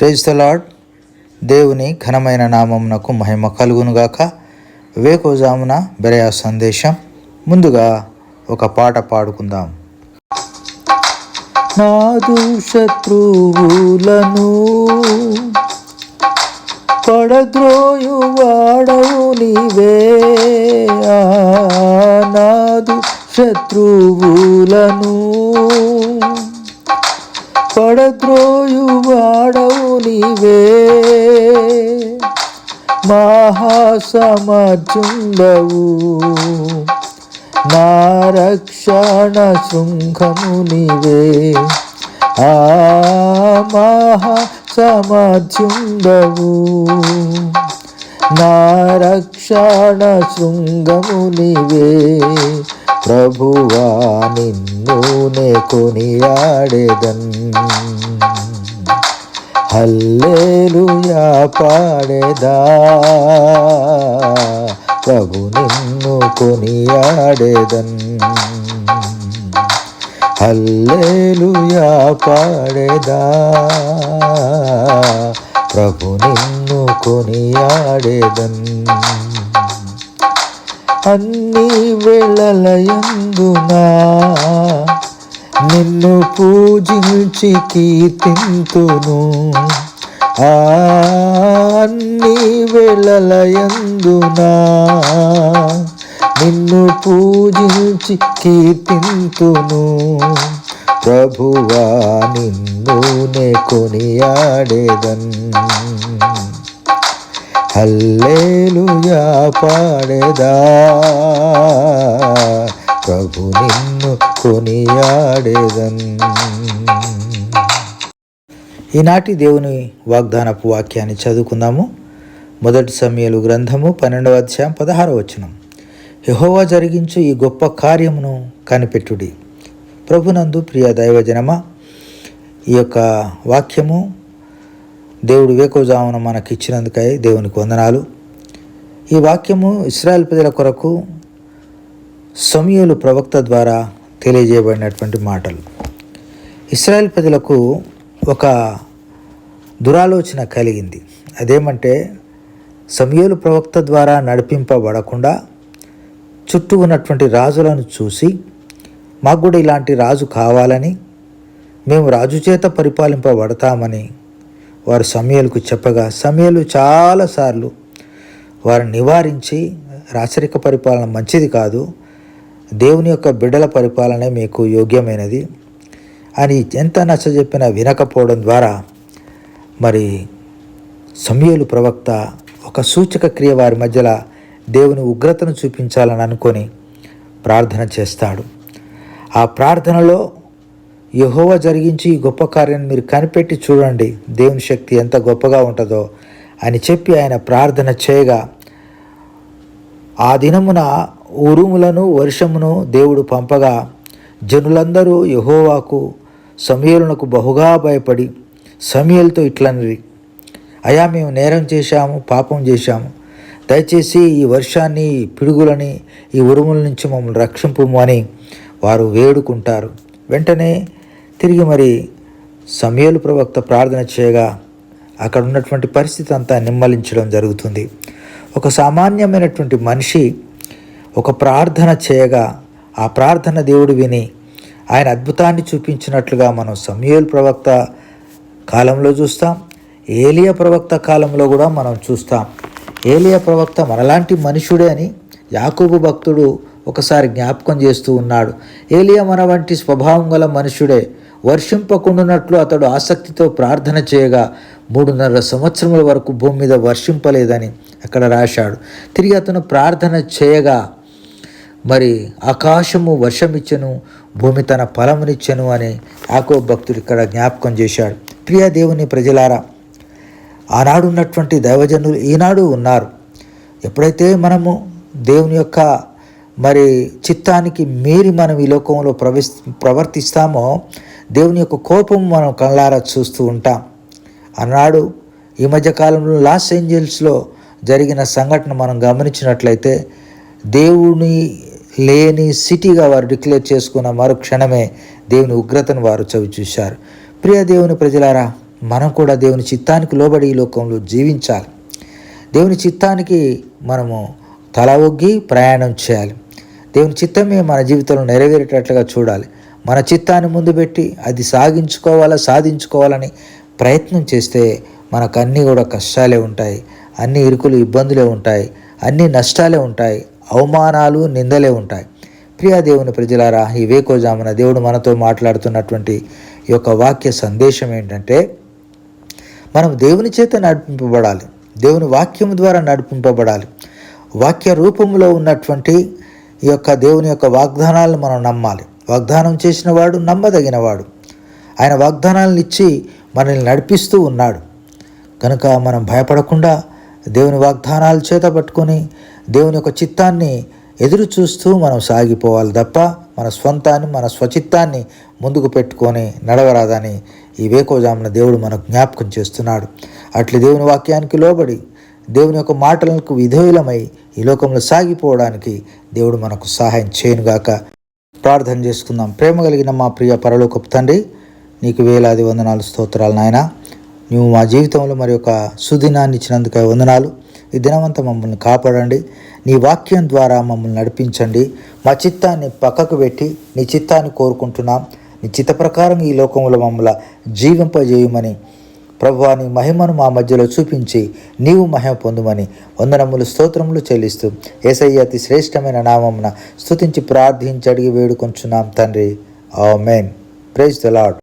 Praise the lord దేవుని ఘనమైన నామమునకు మహిమ కలుగునుగాక. వేకోజామున బెరయా సందేశం. ముందుగా ఒక పాట పాడుకుందాం. నాదు శత్రువులను పడద్రోయు వాడవు నీవే నాదు శత్రువులను పడద్రోయు వాడవు నీవే. మహాసమర్జుండవు నా రక్షణ శృంఖము నీవే. ఆ మహాసమర్జుండవు నా రక్షణ శృంగము నీవే. ప్రభువా నిన్ను కొనియాడేదన్ హల్లేలుయా పాడేదా. ప్రభు నిన్ను కొనియాడేదన్ హల్లేలుయా పాడేదా. ప్రభు నిన్ను కొనియాడేదన్ అన్ని వేళలయందునా? నిన్ను పూజించి కీర్తింతును. ఆ అన్ని వేళలయందునా? నిన్ను పూజించి కీర్తింతును. ప్రభువా నిన్నునే కొనియాడేదన్. హల్లేలుయా పాడేదా. ప్రభు నిన్ను కొనియాడేదన్. ఈనాటి దేవుని వాగ్దానపు వాక్యాన్ని చదువుకుందాము. మొదటి సమయలు గ్రంథము పన్నెండవ అధ్యాయం పదహారవ వచనం. యహోవా జరిగించు ఈ గొప్ప కార్యమును కనిపెట్టుడి. ప్రభునందు ప్రియ దైవజనమ ఈ యొక్క వాక్యము దేవుడు వేకోజామున మనకి ఇచ్చినందుకై దేవునికి వందనాలు. ఈ వాక్యము ఇస్రాయల్ ప్రజల కొరకు సమయలు ప్రవక్త ద్వారా తెలియజేయబడినటువంటి మాటలు. ఇస్రాయల్ ప్రజలకు ఒక దురాలోచన కలిగింది. అదేమంటే సమయలు ప్రవక్త ద్వారా నడిపింపబడకుండా చుట్టూ ఉన్నటువంటి రాజులను చూసి మాకు కూడా ఇలాంటి రాజు కావాలని మేము రాజు చేత పరిపాలింపబడతామని వారు సమయలకు చెప్పగా సమయలు చాలాసార్లు వారిని నివారించి రాచరిక పరిపాలన మంచిది కాదు దేవుని యొక్క బిడ్డల పరిపాలనే మీకు యోగ్యమైనది అని ఎంత నచ్చజెప్పినా వినకపోవడం ద్వారా మరి సమయలు ప్రవక్త ఒక సూచక క్రియ వారి మధ్యలో దేవుని ఉగ్రతను చూపించాలని అనుకొని ప్రార్థన చేస్తాడు. ఆ ప్రార్థనలో యహోవ జరిగించి ఈ గొప్ప కార్యాన్ని మీరు కనిపెట్టి చూడండి. దేవుని శక్తి ఎంత గొప్పగా ఉంటుందో అని చెప్పి ఆయన ప్రార్థన చేయగా ఆ దినమున ఉరుములను వర్షమును దేవుడు పంపగా జనులందరూ యహోవాకు సమయలునకు బహుగా భయపడి సమయలతో ఇట్లనిరి. అయా మేము నేరం చేశాము పాపం చేశాము. దయచేసి ఈ వర్షాన్ని పిడుగులని ఈ ఉరుముల నుంచి మమ్మల్ని రక్షింపు అని వారు వేడుకుంటారు. వెంటనే తిరిగి మరి సమయలు ప్రవక్త ప్రార్థన చేయగా అక్కడ ఉన్నటువంటి పరిస్థితి అంతా నిమ్మలించడం జరుగుతుంది. ఒక సామాన్యమైనటువంటి మనిషి ఒక ప్రార్థన చేయగా ఆ ప్రార్థన దేవుడు విని ఆయన అద్భుతాన్ని చూపించినట్లుగా మనం సమయోలు ప్రవక్త కాలంలో చూస్తాం ఏలియా ప్రవక్త కాలంలో కూడా మనం చూస్తాం. ఏలియా ప్రవక్త మనలాంటి మనుషుడే అని యాకూబు భక్తుడు ఒకసారి జ్ఞాపకం చేస్తూ ఉన్నాడు. ఏలియా మన వంటి స్వభావం గల మనుషుడే వర్షింపకుండానట్లు అతడు ఆసక్తితో ప్రార్థన చేయగా మూడున్నర సంవత్సరముల వరకు భూమి మీద వర్షింపలేదని అక్కడ రాశాడు. తిరిగి అతను ప్రార్థన చేయగా మరి ఆకాశము వర్షమిచ్చను భూమి తన ఫలమునిచ్చను అని యాకో భక్తుడు ఇక్కడ జ్ఞాపకం చేశాడు. ప్రియ దేవుని ప్రజలారా ఆనాడు ఉన్నటువంటి దైవజనులు ఈనాడు ఉన్నారు. ఎప్పుడైతే మనము దేవుని యొక్క మరి చిత్తానికి మీరి మనం ఈ లోకంలో ప్రవేశ ప్రవర్తిస్తామో దేవుని యొక్క కోపం మనం కళ్ళారా చూస్తూ ఉంటాం. అన్నాడు ఈ మధ్యకాలంలో లాస్ ఏంజల్స్లో జరిగిన సంఘటన మనం గమనించినట్లయితే దేవుని లేని సిటీగా వారు డిక్లేర్ చేసుకున్న మరుక్షణమే దేవుని ఉగ్రతను వారు చవి చూశారు ప్రియ దేవుని ప్రజలారా మనం కూడా దేవుని చిత్తానికి లోబడి ఈ లోకంలో జీవించాలి. దేవుని చిత్తానికి మనము తల ఒగ్గి ప్రయాణం చేయాలి. దేవుని చిత్తమే మన జీవితంలో నెరవేరేటట్లుగా చూడాలి. మన చిత్తాన్ని ముందు పెట్టి అది సాగించుకోవాలా సాధించుకోవాలని ప్రయత్నం చేస్తే మనకు అన్నీ కూడా కష్టాలే ఉంటాయి అన్ని ఇరుకులు ఇబ్బందులే ఉంటాయి అన్ని నష్టాలే ఉంటాయి అవమానాలు నిందలే ఉంటాయి. ప్రియా దేవుని ప్రజలారా ఈ వేకోజామున దేవుడు మనతో మాట్లాడుతున్నటువంటి ఈ యొక్క వాక్య సందేశం ఏంటంటే మనం దేవుని చేత నడిపింపబడాలి దేవుని వాక్యం ద్వారా నడిపింపబడాలి. వాక్య రూపంలో ఉన్నటువంటి ఈ యొక్క దేవుని యొక్క వాగ్దానాలను మనం నమ్మాలి. వాగ్దానం చేసినవాడు నమ్మదగినవాడు. ఆయన వాగ్దానాలను ఇచ్చి మనల్ని నడిపిస్తూ ఉన్నాడు. కనుక మనం భయపడకుండా దేవుని వాగ్దానాలు చేత పట్టుకొని దేవుని యొక్క చిత్తాన్ని ఎదురు చూస్తూ మనం సాగిపోవాలి తప్ప మన స్వంతాన్ని మన స్వచిత్తాన్ని ముందుకు పెట్టుకొని నడవరాదని ఈ వేకోజామున దేవుడు మనకు జ్ఞాపకం చేస్తున్నాడు. అట్లు దేవుని వాక్యానికి లోబడి దేవుని యొక్క మాటలకు విధేయులమై ఈ లోకంలో సాగిపోవడానికి దేవుడు మనకు సహాయం చేయనుగాక. ప్రార్థన చేసుకుందాం. ప్రేమ కలిగిన మా ప్రియ పరలోకపు తండ్రి నీకు వేలాది వందనాలు స్తోత్రాలు నాయన. నువ్వు మా జీవితంలో మరి ఒక సుదినాన్ని ఇచ్చినందుకు వందనాలు. ఈ దినమంతా మమ్మల్ని కాపాడండి. నీ వాక్యం ద్వారా మమ్మల్ని నడిపించండి. మా చిత్తాన్ని పక్కకు పెట్టి నీ చిత్తాన్ని కోరుకుంటున్నాం. నీ చిత్త ప్రకారం ఈ లోకంలో మమ్మల్ని జీవింపజేయమని ప్రభువా నీ మహిమను మా మధ్యలో చూపించి నీవు మహిమ పొందుమని వందనములు స్తోత్రములు చెల్లిస్తూ ఏసయ్య అతి శ్రేష్టమైన నామమున స్తుతించి ప్రార్థించి అడిగి వేడుకొంచున్నాం తండ్రి. ఆ మెయిన్ ప్రైజ్ ద లాడ్